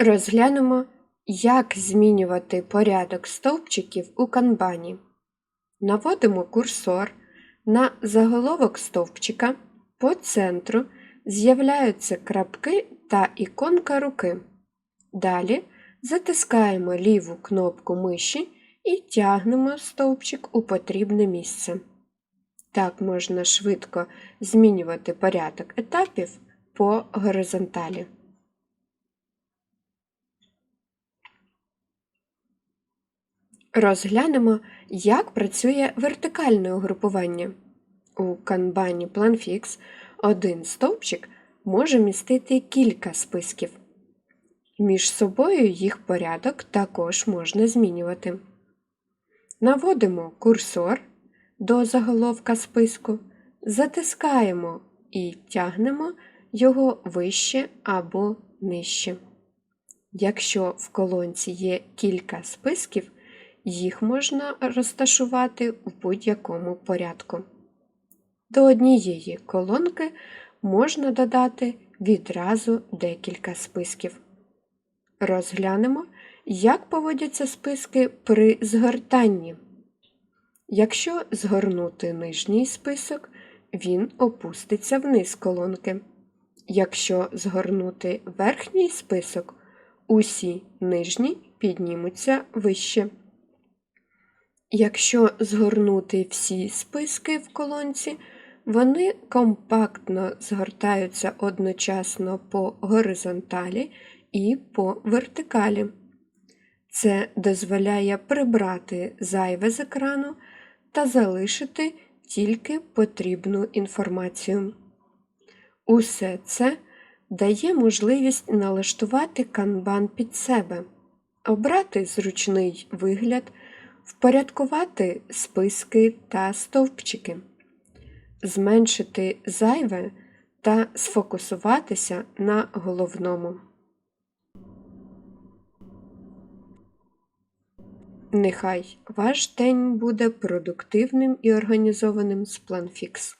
Розглянемо, як змінювати порядок стовпчиків у канбані. Наводимо курсор на заголовок стовпчика. По центру з'являються крапки та іконка руки. Далі затискаємо ліву кнопку миші і тягнемо стовпчик у потрібне місце. Так можна швидко змінювати порядок етапів по горизонталі. Розглянемо, як працює вертикальне угрупування. У канбані PlanFix один стовпчик може містити кілька списків. Між собою їх порядок також можна змінювати. Наводимо курсор до заголовка списку, затискаємо і тягнемо його вище або нижче. Якщо в колонці є кілька списків, їх можна розташувати у будь-якому порядку. До однієї колонки можна додати відразу декілька списків. Розглянемо, як поводяться списки при згортанні. Якщо згорнути нижній список, він опуститься вниз колонки. Якщо згорнути верхній список, усі нижні піднімуться вище. Якщо згорнути всі списки в колонці, вони компактно згортаються одночасно по горизонталі і по вертикалі. Це дозволяє прибрати зайве з екрану та залишити тільки потрібну інформацію. Усе це дає можливість налаштувати канбан під себе, обрати зручний вигляд, впорядкувати списки та стовпчики, зменшити зайве та сфокусуватися на головному. Нехай ваш день буде продуктивним і організованим з PlanFix.